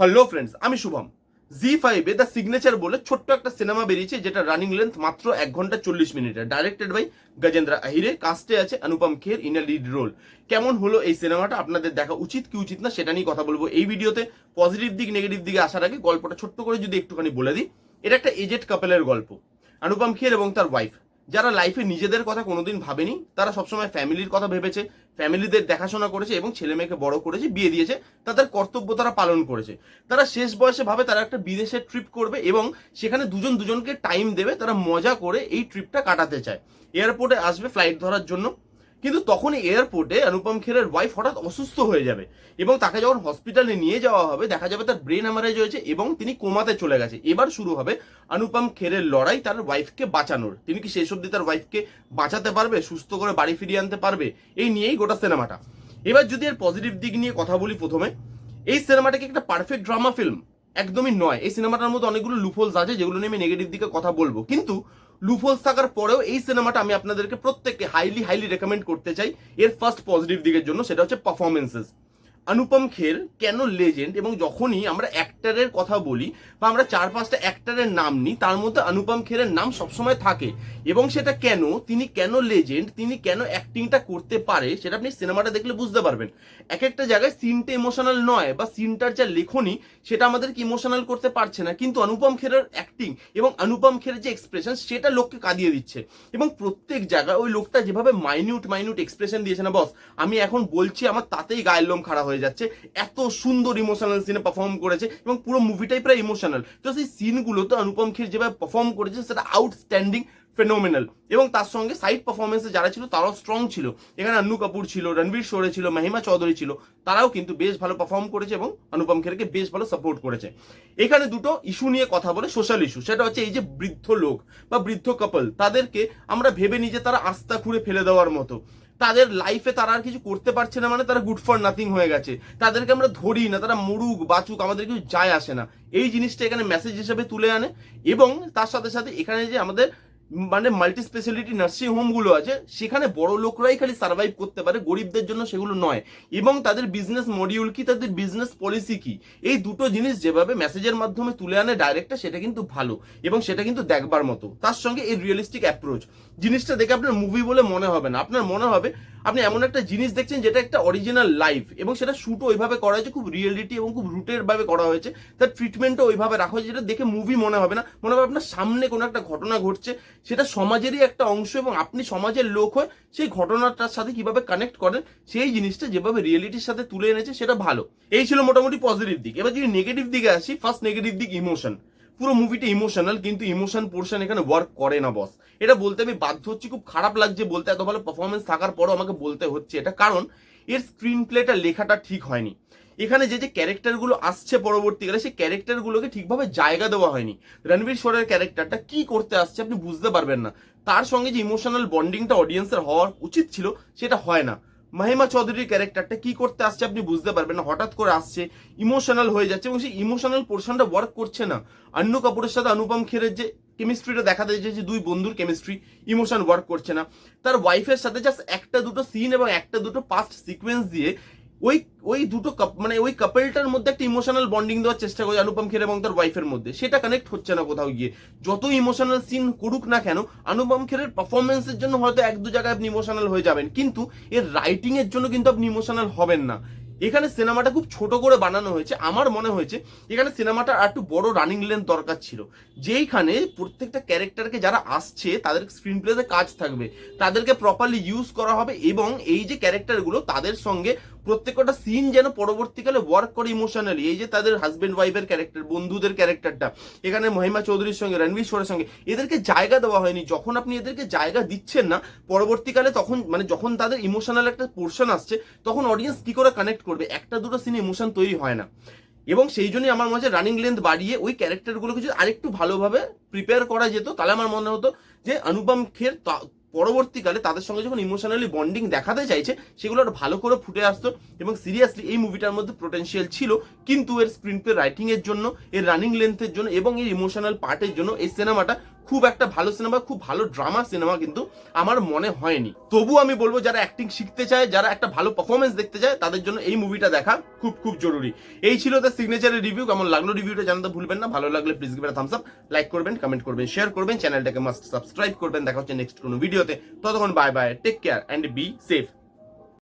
Hello friends আমি শুভম। জি ফাইভে the signature বলে ছোট্ট একটা সিনেমা বেরিয়েছে, যেটা রানিং লেন্থ মাত্র এক ঘণ্টা চল্লিশ মিনিটের ডাইরেক্টেড বাই গজেন্দ্র আহিরে কাস্টে আছে Anupam Kher in lead role কেমন হলো এই সিনেমাটা আপনাদের দেখা উচিত কি উচিত না, সেটা নিয়ে কথা বলব এই ভিডিওতে। পজিটিভ দিক নেগেটিভ দিকে আসার আগে গল্পটা ছোট্ট করে যদি একটুখানি বলে দিই। এটা একটা এজেড কাপেলের গল্প। অনুপম খের এবং তার ওয়াইফ যারা লাইফে নিজেদের কথা কোনোদিন ভাবেনি, তারা সবসময় ফ্যামিলির কথা ভেবেছে ফ্যামিলিদের দেখাশোনা করেছে এবং ছেলে মেয়েকে বড় করেছে, বিয়ে দিয়েছে, তাদের কর্তব্য তারা পালন করেছে। তারা শেষ বয়সে ভাবে তারা একটা বিদেশে ট্রিপ করবে এবং সেখানে দুজন দুজনকে টাইম দেবে, তারা মজা করে এই ট্রিপটা কাটাতে চায়। এয়ারপোর্টে আসবে ফ্লাইট ধরার জন্য। কিন্তু তখন এয়ারপোর্টে অনুপম খেরের ওয়াইফ হঠাৎ অসুস্থ হয়ে যাবে এবং তাকে যখন হসপিটালে নিয়ে যাওয়া হবে, দেখা যাবে তার ব্রেন হ্যামারেজ হয়েছে এবং তিনি কোমাতে চলে গেছে। এবার শুরু হবে অনুপম খেরের লড়াই তার ওয়াইফকে বাঁচানোর। তিনি কি শেষ অব্দি তার ওয়াইফকে বাঁচাতে পারবে, সুস্থ করে বাড়ি ফিরিয়ে আনতে পারবে? এই নিয়েই গোটা সিনেমাটা। এবার যদি এর পজিটিভ দিক নিয়ে কথা বলি প্রথমে, এই সিনেমাটা কি একটা পারফেক্ট ড্রামা ফিল্ম একদমই নয়। এই সিনেমাটার মধ্যে অনেকগুলো লুফোলস আছে যেগুলো নিয়ে আমি নেগেটিভ দিকে কথা বলব। কিন্তু লুফোলস থাকার পরেও এই সিনেমাটা আমি আপনাদেরকে প্রত্যেককে হাইলি হাইলি রেকমেন্ড করতে চাই। এর ফার্স্ট পজিটিভ দিকের জন্য সেটা হচ্ছে পারফরমেন্সেস অনুপম খের কেন লেজেন্ড এবং যখনই আমরা অ্যাক্টারের কথা বলি বা আমরা চার পাঁচটা অ্যাক্টারের নাম নিই, তার মধ্যে অনুপম খেরের নাম সবসময় থাকে এবং সেটা কেন, তিনি কেন লেজেন্ড তিনি কেন অ্যাক্টিংটা করতে পারে, সেটা আপনি সিনেমাটা দেখলে বুঝতে পারবেন। এক একটা জায়গায় সিনটা ইমোশনাল নয় বা সিনটার যা লেখনি, সেটা আমাদেরকে ইমোশনাল করতে পারছে না। কিন্তু অনুপম খেরের অ্যাক্টিং এবং অনুপম খেরের যে এক্সপ্রেশন সেটা লোককে কাঁদিয়ে দিচ্ছে। এবং প্রত্যেক জায়গায় ওই লোকটা যেভাবে মাইনিউট মাইনিউট এক্সপ্রেশন দিয়েছে না, বস, আমি এখন বলছি, আমার তাতেই গায়ের লোম খাড়া হয়ে যাচ্ছে, এত সুন্দর ইমোশনাল সিনে পারফর্ম করেছে এবং পুরো মুভিটাই প্রায় ইমোশনাল তো সেই সিনগুলোতে অনুপম খের যেভাবে পারফর্ম করেছে, সেটা আউটস্ট্যান্ডিং ফেনোমেনাল এবং তার সঙ্গে সাইড পারফরমেন্সে যারা ছিল, তারাও স্ট্রং ছিল। এখানে আন্নু কাপুর ছিল, রণবীর শোরে ছিল, মহিমা চৌধুরী ছিল, তারাও কিন্তু বেশ ভালো পারফর্ম করেছে এবং অনুপম খেরকে বেশ ভালো সাপোর্ট করেছে। এখানে দুটো ইস্যু নিয়ে কথা বলে সোশ্যাল ইস্যু সেটা হচ্ছে এই যে বৃদ্ধ লোক বা বৃদ্ধ কাপল তাদেরকে আমরা ভেবে নিই যে তারা আস্থা খুঁড়ে ফেলে দেওয়ার মতো। তাদের লাইফে তারা আর কিছু করতে পারছে না মানে তারা গুড ফর নাথিং হয়ে গেছে। তাদেরকে আমরা ধরি না, তারা মরুক, বাচুক, আমাদের কিছু যায় আসে না। এই জিনিসটা এখানে মেসেজ হিসেবে তুলে আনে এবং তার সাথে সাথে এখানে যে আমাদের মানে মাল্টি স্পেশালিটি নার্সিং হোমগুলো আছে, সেখানে বড় লোকরাই খালি সার্ভাইভ করতে পারে, গরিবদের জন্য সেগুলো নয়। এবং তাদের বিজনেস মডিউল কি, তাদের বিজনেস পলিসি কি? এই দুটো জিনিস যেভাবে মেসেজের মাধ্যমে তুলে আনে ডাইরেক্টটা সেটা কিন্তু ভালো। এবং সেটা কিন্তু দেখবার মতো। তার সঙ্গে এই রিয়েলিস্টিক অ্যাপ্রোচ জিনিসটা দেখে আপনার মুভি বলে মনে হবে না। আপনার মনে হবে আপনি এমন একটা জিনিস দেখছেন যেটা একটা অরিজিনাল লাইফ এবং সেটা শুটও ওইভাবে করা হয়েছে, খুব রিয়েলিটি এবং খুব রুটের ভাবে করা হয়েছে। তার ট্রিটমেন্টও ওইভাবে রাখা হয়েছে, যেটা দেখে মুভি মনে হবে না। মনে হবে আপনার সামনে কোনো একটা ঘটনা ঘটছে, সেটা সমাজেরই একটা অংশ এবং আপনি সমাজের লোক হয়ে সেই ঘটনাটার সাথে কীভাবে কানেক্ট করেন, সেই জিনিসটা যেভাবে রিয়েলিটির সাথে তুলে এনেছে, সেটা ভালো। এই ছিল মোটামুটি পজিটিভ দিক। এবার যদি নেগেটিভ দিকে আসি ফার্স্ট নেগেটিভ দিক ইমোশন পুরো মুভিটা ইমোশনাল কিন্তু ইমোশন পোর্শন এখানে ওয়ার্ক করে না বস এটা বলতে আমি বাধ্য হচ্ছি, খুব খারাপ লাগছে বলতে, এত ভালো পারফরমেন্স থাকার পরও আমাকে বলতে হচ্ছে এটা। কারণ, এর স্ক্রিন প্লেটা লেখাটা ঠিক হয়নি। এখানে যে যে ক্যারেক্টারগুলো আসছে পরবর্তীকালে, সেই ক্যারেক্টারগুলোকে ঠিকভাবে জায়গা দেওয়া হয়নি। রণবীর শোরের ক্যারেক্টারটা কি করতে আসছে আপনি বুঝতে পারবেন না। তার সঙ্গে যে ইমোশনাল বন্ডিংটা অডিয়েন্সের হওয়ার উচিত ছিল, সেটা হয় না। মাহিমা চৌধুরীর ক্যারেক্টারটা কি করতে আসছে আপনি বুঝতে পারবেন না। হঠাৎ করে আসছে ইমোশনাল হয়ে যাচ্ছে এবং সেই ইমোশনাল পোর্শনটা ওয়ার্ক করছে না। অন্য কাপুরের সাথে অনুপম খেরের যে কেমিস্ট্রিটা দেখা যাচ্ছে যে দুই বন্ধুর কেমিস্ট্রি ইমোশন ওয়ার্ক করছে না। তার ওয়াইফের সাথে জাস্ট একটা দুটো সিন এবং একটা দুটো পাস্ট সিকোয়েন্স দিয়ে ওই ওই দুটো কাপ মানে ওই কাপলটার মধ্যে একটা ইমোশনাল বন্ডিং দেওয়ার চেষ্টা করে অনুপম খের এবং তার ওয়াইফের মধ্যে। সেটা কানেক্ট হচ্ছে না কোথাও গিয়ে। যত ইমোশনাল সিন করুক না কেন অনুপম খেরের পারফরমেন্সের জন্য হয়তো এক দু জায়গায় আপনি ইমোশনাল হয়ে যাবেন। কিন্তু এর রাইটিং এর জন্য কিন্তু আপনি ইমোশনাল হবেন না। এখানে সিনেমাটা খুব ছোট করে বানানো হয়েছে। আমার মনে হয়েছে, এখানে সিনেমাটা আর একটু বড় রানিং লেন দরকার ছিল। যেইখানে প্রত্যেকটা ক্যারেক্টারকে যারা আসছে, তাদের স্ক্রিন প্লেতে কাজ থাকবে। তাদেরকে প্রপারলি ইউজ করা হবে এবং এই যে ক্যারেক্টারগুলো তাদের সঙ্গে প্রত্যেকটা সিন যেন পরবর্তীকালে ওয়ার্ক করে ইমোশনালি এই যে তাদের হাজবেন্ড ওয়াইফের ক্যারেক্টার বন্ধুদের ক্যারেক্টারটা এখানে মহিমা চৌধুরীর সঙ্গে, রণবীর শোরের সঙ্গে, এদেরকে জায়গা দেওয়া হয়নি। যখন আপনি এদেরকে জায়গা দিচ্ছেন না, পরবর্তীকালে তখন মানে যখন তাদের ইমোশনাল একটা পোর্শন আসছে, তখন অডিয়েন্স কি করে কানেক্ট করবে? একটা দুটো সিনে ইমোশন তৈরি হয় না। এবং সেই জন্যই আমার মাঝে রানিং লেন্থ বাড়িয়ে ওই ক্যারেক্টারগুলোকে যদি আরেকটু ভালোভাবে প্রিপেয়ার করা যেত, তাহলে আমার মনে হতো যে অনুপম খের পরবর্তীকালে তাদের সঙ্গে যখন ইমোশনালি বন্ডিং দেখাতে চাইছে, সেগুলো আর ভালো করে ফুটে আসতো এবং সিরিয়াসলি এই মুভিটার মধ্যে পোটেন্সিয়াল ছিল। কিন্তু এর স্ক্রিন প্লে রাইটিংয়ের জন্য, এর রানিং লেন্থের জন্য এবং এর ইমোশনাল পার্টের জন্য এই সিনেমাটা খুব একটা ভালো সিনেমা, খুব ভালো ড্রামা সিনেমা কিন্তু আমার মনে হয়নি। তবু আমি বলব যারা অ্যাক্টিং শিখতে চায়, যারা একটা ভালো পারফরমেন্স দেখতে চায়, তাদের জন্য এই মুভিটা দেখা খুব খুব জরুরি। এই ছিল দ্য সিগনেচারের রিভিউ কেমন লাগল রিভিউটা জানাতে ভুলবেন না। ভালো লাগলে please give thumbs up like করবেন কমেন্ট করবেন শেয়ার করবেন। চ্যানেলটাকে মাস্ট সাবস্ক্রাইব করবেন। দেখা হচ্ছে নেক্সট কোনো ভিডিওতে ততক্ষণ bye bye take care and be safe